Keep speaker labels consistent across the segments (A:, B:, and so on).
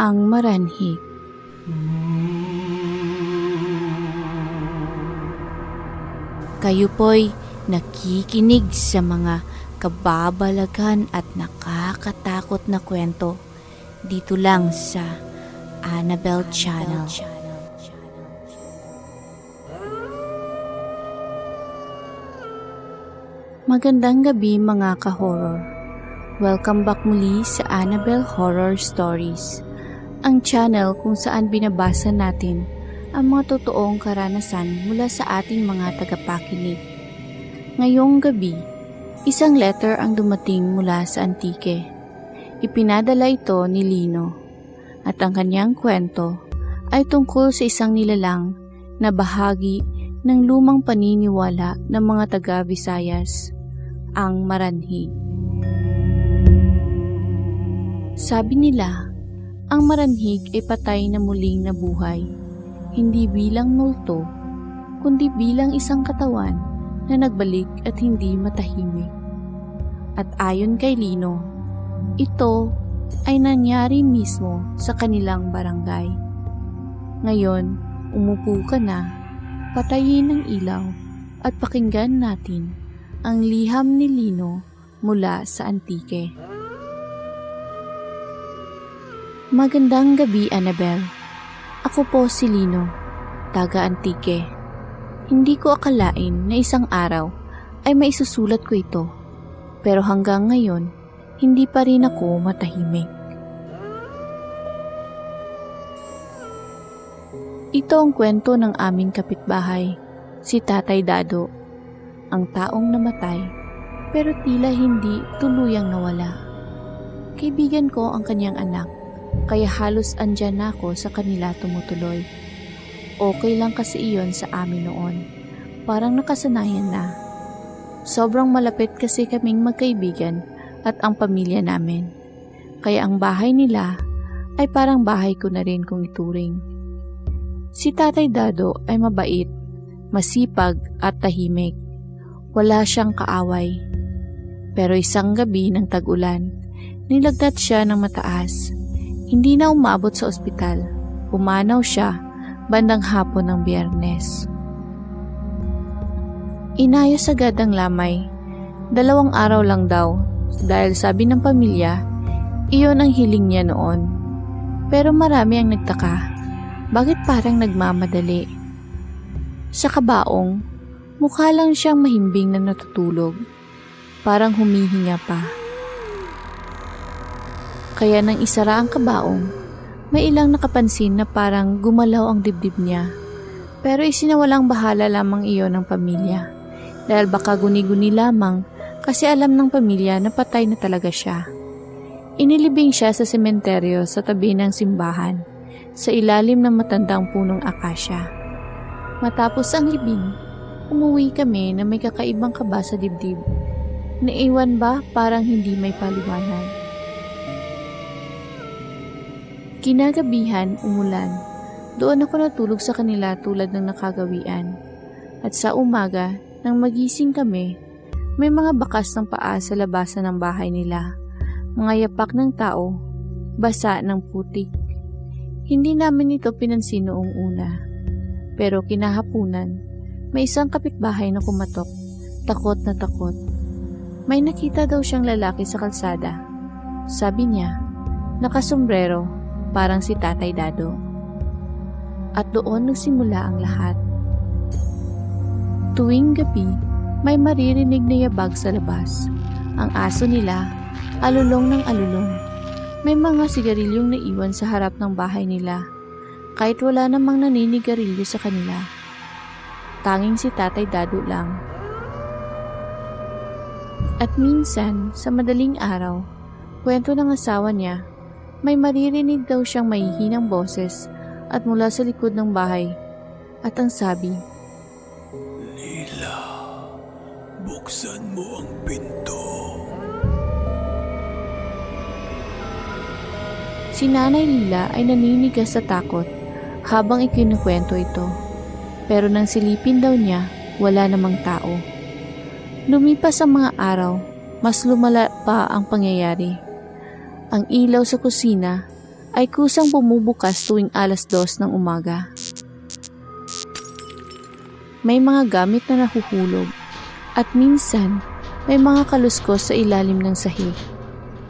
A: ang maranhig. Kayo po'y nakikinig sa mga kababalaghan at nakakatakot na kwento dito lang sa Annabelle Channel. Magandang gabi mga ka-horror. Welcome back muli sa Annabelle Horror Stories, ang channel kung saan binabasa natin ang mga totoong karanasan mula sa ating mga tagapakinig. Ngayong gabi, isang letter ang dumating mula sa Antique. Ipinadala ito ni Lino at ang kanyang kwento ay tungkol sa isang nilalang na bahagi ng lumang paniniwala ng mga taga-Visayas, ang maranhig. Sabi nila, ang maranhig ay patay na muling nabuhay, hindi bilang multo, kundi bilang isang katawan na nagbalik at hindi matahimik. At ayon kay Lino, ito ay nangyari mismo sa kanilang barangay. Ngayon, umupo ka na, patayin ang ilaw at pakinggan natin ang liham ni Lino mula sa Antique. Magandang gabi, Annabel. Ako po si Lino, taga Antique. Hindi ko akalain na isang araw ay maisusulat ko ito. Pero hanggang ngayon, hindi pa rin ako matahimik. Ito ang kwento ng aming kapitbahay, si Tatay Dado, ang taong namatay pero tila hindi tuluyang nawala. Kaibigan ko ang kanyang anak, kaya halos andyan ako sa kanila tumutuloy. Okay lang kasi iyon sa amin noon. Parang nakasanayan na. Sobrang malapit kasi kaming magkaibigan at ang pamilya namin. Kaya ang bahay nila ay parang bahay ko na rin kung ituring. Si Tatay Dado ay mabait, masipag at tahimik. Wala siyang kaaway. Pero isang gabi ng tag-ulan, nilagdat siya ng mataas. Hindi na umabot sa ospital. Pumanaw siya bandang hapon ng biyernes. Inayos agad ang lamay. Dalawang araw lang daw dahil sabi ng pamilya, iyon ang hiling niya noon. Pero marami ang nagtaka. Bakit parang nagmamadali? Sa kabaong, mukha lang siyang mahimbing na natutulog. Parang humihinga pa. Kaya nang isara ang kabaong, may ilang nakapansin na parang gumalaw ang dibdib niya. Pero isinawalang bahala lamang iyon ng pamilya. Dahil baka guni-guni lamang kasi alam ng pamilya na patay na talaga siya. Inilibing siya sa sementeryo sa tabi ng simbahan, sa ilalim ng matandang punong akasya. Matapos ang libing, umuwi kami na may kakaibang kaba sa dibdib. Naiwan ba parang hindi may paliwanag? Kinagabihan, umulan. Doon ako natulog sa kanila tulad ng nakagawian. At sa umaga, nang magising kami, may mga bakas ng paa sa labasan ng bahay nila. Mga yapak ng tao, basa ng putik. Hindi namin ito pinansin noong una. Pero kinahapunan, may isang kapitbahay na kumatok, takot na takot. May nakita daw siyang lalaki sa kalsada. Sabi niya, nakasombrero, parang si Tatay Dado. At doon nagsimula ang lahat. Tuwing gabi, may maririnig na yabag sa labas. Ang aso nila, alulong ng alulong. May mga sigarilyong naiwan sa harap ng bahay nila, kahit wala namang naninigarilyo sa kanila. Tanging si Tatay Dado lang. At minsan, sa madaling araw, kwento ng asawa niya, may maririnig daw siyang mahihinang boses at mula sa likod ng bahay. At ang sabi,
B: Nila, buksan mo ang pinto.
A: Si Nanay Lila ay naninigas sa takot habang ikinukwento ito. Pero nang silipin daw niya, wala namang tao. Lumipas ang mga araw, mas lumala pa ang pangyayari. Ang ilaw sa kusina ay kusang bumubukas tuwing alas dos ng umaga. May mga gamit na nahuhulog at minsan may mga kaluskos sa ilalim ng sahig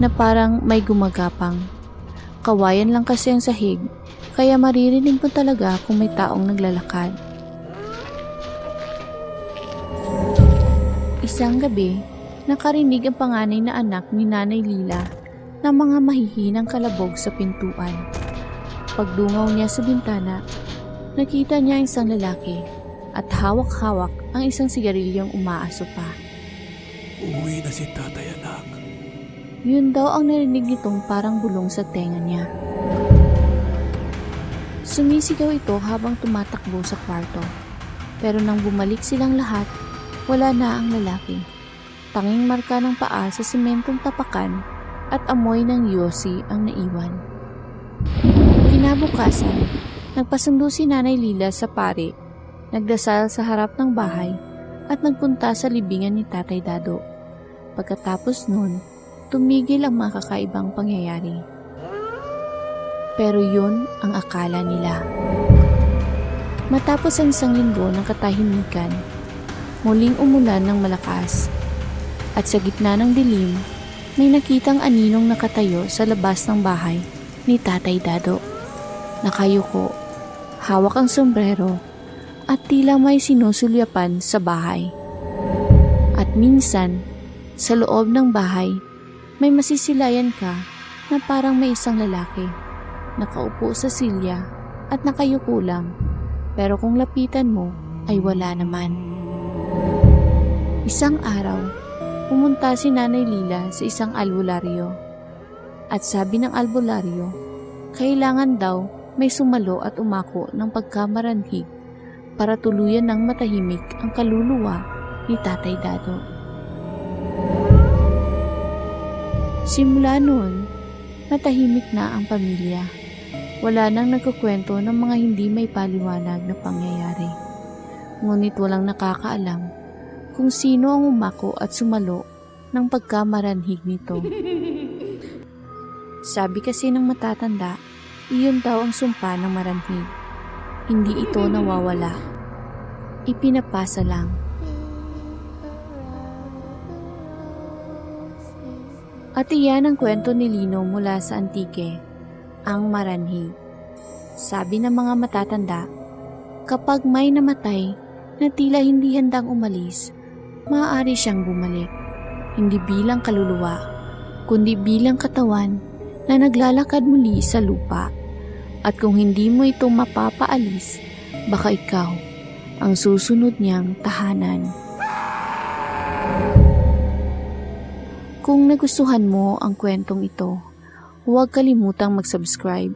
A: na parang may gumagapang. Kawayan lang kasi ang sahig kaya maririnig mo talaga kung may taong naglalakad. Isang gabi, nakarinig ang panganay na anak ni Nanay Lila ng mga mahihinang kalabog sa pintuan. Pagdungaw niya sa bintana, nakita niya isang lalaki at hawak-hawak ang isang sigarilyong umaaso pa.
B: Uwi na si tatay anak.
A: Yun daw ang narinig nitong parang bulong sa tenga niya. Sumisigaw ito habang tumatakbo sa kwarto. Pero nang bumalik silang lahat, wala na ang lalaki. Tanging marka ng paa sa sementong tapakan at amoy ng yosi ang naiwan. Kinabukasan, nagpasundo si Nanay Lila sa pare, nagdasal sa harap ng bahay at nagpunta sa libingan ni Tatay Dado. Pagkatapos nun, tumigil ang mga kakaibang pangyayari. Pero yun ang akala nila. Matapos ang isang linggo ng katahimikan, muling umulan ng malakas. At sa gitna ng dilim, may nakitang aninong nakatayo sa labas ng bahay ni Tatay Dado. Nakayuko, hawak ang sombrero, at tila may sinusulyapan sa bahay. At minsan, sa loob ng bahay, may masisilayan ka na parang may isang lalaki. Nakaupo sa silya at nakayuko lang. Pero kung lapitan mo, ay wala naman. Isang araw, pumunta si Nanay Lila sa isang albularyo. At sabi ng albularyo, kailangan daw may sumalo at umako ng pagkamaranhig para tuluyan ng matahimik ang kaluluwa ni Tatay Dado. Simula noon, natahimik na ang pamilya. Wala nang nagkukwento ng mga hindi may paliwanag na pangyayari. Ngunit walang nakakaalam kung sino ang umako at sumalo ng pagkamaranhig nito. Sabi kasi ng matatanda, iyon daw ang sumpa ng maranhig. Hindi ito nawawala. Ipinapasa lang. At iyan ang kwento ni Lino mula sa Antique, ang maranhig. Sabi ng mga matatanda, kapag may namatay na tila hindi handang umalis, maaari siyang bumalik. Hindi bilang kaluluwa, kundi bilang katawan na naglalakad muli sa lupa. At kung hindi mo ito mapapaalis, baka ikaw ang susunod niyang tahanan. Kung nagustuhan mo ang kwentong ito, huwag kalimutang mag-subscribe,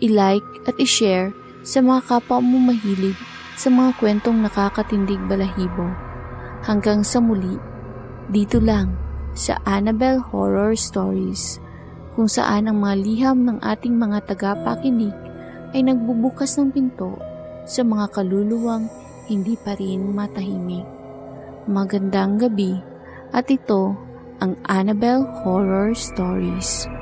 A: i-like at i-share sa mga kapwa mo mahilig sa mga kwentong nakakatindig balahibo. Hanggang sa muli, dito lang sa Annabelle Horror Stories, kung saan ang mga liham ng ating mga tagapakinig ay nagbubukas ng pinto sa mga kaluluwang hindi pa rin matahimik. Magandang gabi at ito ang Annabelle Horror Stories.